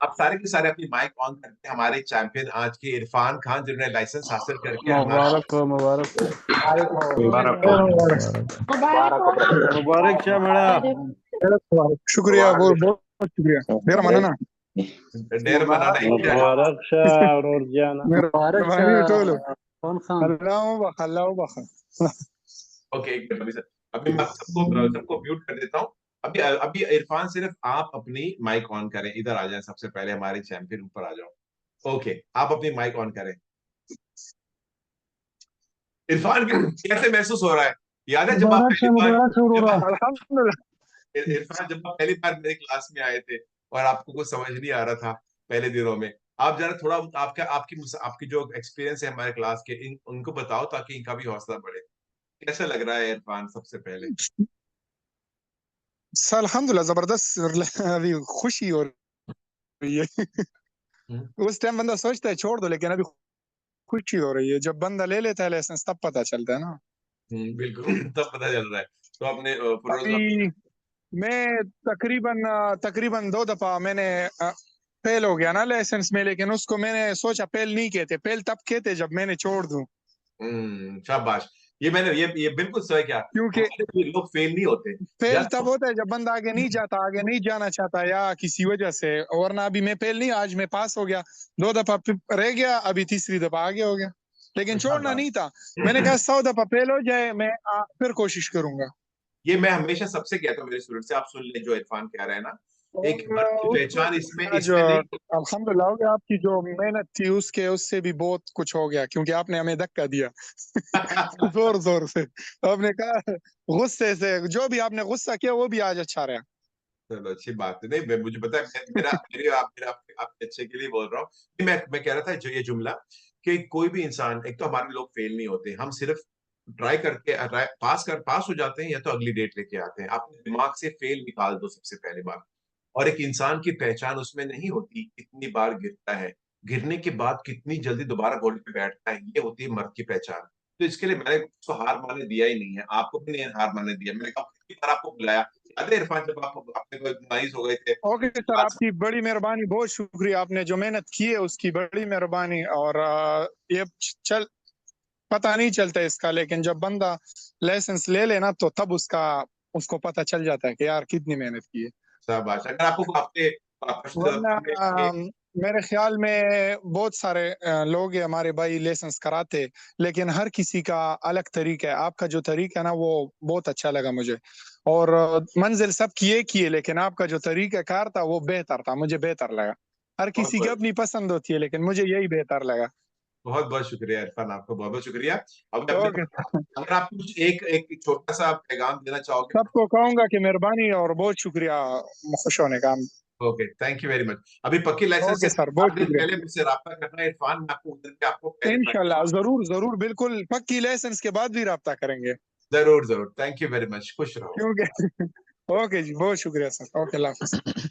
आप सारे के सारे अपनी माइक ऑन करके हमारे चैंपियन आज के इरफान खान जिन्होंने लाइसेंस हासिल करके हमारा मुबारक हो मुबारक हो। मुबारक हो। मुबारक शाह बड़ा शुक्रिया बहुत बहुत शुक्रिया। मेरा माना ना? डेर बनाना है मुबारक शाह और जाना। मुबारक शाह। टोलो कौन खान? अल्लाह बख अल्लाह बख ओके एक मिनट अभी सर। अभी मैं सबको सबको म्यूट कर देता हूँ। अभी अभी इरफान सिर्फ़ आप अपनी माइक ऑन करें। इधर आ जाएँ सबसे पहले हमारे चैंपियन ऊपर आ जाओ। ओके आप अपनी माइक ऑन करें। इरफान कैसे महसूस हो रहा है? याद है जब आप पहली बार इरफान जब आप पहली बार मेरे क्लास में आए थे और आपको कुछ समझ नहीं आ रहा था पहले दिनों में आप जरा थोड़ा आपका आपकी आपकी जो एक्सपीरियंस है हमारे क्लास के इन उनको बताओ ताकि इनका भी हौसला बढ़े। कैसा लग रहा है इरफान सबसे पहले? सर अल्हम्दुलिल्लाह ज़बरदस्त अभी खुशी हो रही है उस टाइम बंदा सोचता है छोड़ दो लेकिन अभी खुशी हो रही है जब बंदा ले लेता है लाइसेंस तब पता चलता है ना हम्म, बिल्कुल तब पता चल रहा है तो आपने मैं तकरीबन तकरीबन दो दफ़ा मैंने फेल हो गया ना लाइसेंस में लेकिन उसको मैंने सोचा फेल नहीं कहते फेल तब कहते जब मैंने छोड़ दूँ हम्म, शाबाश ये मैंने ये ये बिल्कुल सही क्या क्योंकि लोग फेल नहीं होते। फेल तब होता है जब बंदा आगे नहीं जाता आगे नहीं जाना चाहता या किसी वजह से वरना अभी मैं फेल नहीं आज मैं पास हो गया। दो दफ़ा रह गया अभी तीसरी दफ़ा आगे हो गया। लेकिन छोड़ना नहीं था। मैंने कहा सौ दफ़ा फेल हो जाए मैं आ, फिर कोशिश करूँगा। ये मैं हमेशा सबसे कहता हूँ मेरे स्टूडेंट से आप सुन ले जो इरफान कह रहे हैं ना। एक की पहचान इसमें इसमें अल्हम्दुलिल्लाह हो गया आपकी जो मेहनत थी उसके उससे भी बहुत कुछ हो गया क्योंकि आपने हमें धक्का दिया। ज़ोर ज़ोर से। आपने कहा गुस्से से जो भी आपने गुस्सा किया वो भी आज अच्छा रहा। चलो अच्छी बात है। नहीं मुझे पता है मेरा मेरे आप मेरा आपके आपके अच्छे के लिए बोल रहा हूँ। मैं मैं कह रहा था जो ये जुमला कि कोई भी इंसान एक तो हमारे लोग फेल नहीं होते हम सिर्फ़ ट्राई करके ट्राई, पास कर पास हो जाते हैं या तो अगली डेट लेके आते हैं। अपने दिमाग से फेल निकाल दो सबसे पहले बात। और एक इंसान की पहचान उसमें नहीं होती कितनी बार गिरता है। गिरने के बाद कितनी जल्दी दोबारा घोड़े पे बैठता है ये होती है मर्द की पहचान। तो इसके लिए मैंने उसको हार मानने दिया ही नहीं है। आपको भी नहीं हार मानने दिया। मैंने कहा आपको बुलाया। है इरफान जब आप अपने को हो गए थे? ओके सर आपकी बड़ी मेहरबानी बहुत शुक्रिया आपने जो मेहनत की है उसकी बड़ी मेहरबानी। और ये चल पता नहीं चलता इसका लेकिन जब बंदा लाइसेंस ले लेना तो तब उसका उसको पता चल जाता है कि यार कितनी मेहनत की है। शाबाश। अगर आपको आपके मेरे ख्याल में बहुत सारे लोग हैं हमारे भाई लाइसेंस कराते लेकिन हर किसी का अलग तरीका है। आपका जो तरीका है ना वो बहुत अच्छा लगा मुझे। और मंजिल सब किए किए लेकिन आपका जो तरीका कार था वो बेहतर था। मुझे बेहतर लगा। हर किसी की अपनी पसंद होती है लेकिन मुझे यही बेहतर लगा। बहुत बहुत शुक्रिया इरफान आपको बहुत बहुत शुक्रिया। अब अगर आप कुछ एक एक छोटा सा पैगाम देना चाहोगे सबको कहूँगा कि मेहरबानी और बहुत शुक्रिया खुश होने का। Okay thank you very much अभी पक्की लाइसेंस से सर बहुत पहले मुझसे रब्ता करना है इरफान मैं आपको उधर के आपको इंशाल्लाह ज़रूर ज़रूर बिल्कुल। पक्की लाइसेंस के बाद भी रब्ता करेंगे। ज़रूर ज़रूर थैंक यू वेरी मच खुश रहो। ओके जी बहुत शुक्रिया सर। ओके अल्लाह हाफिज।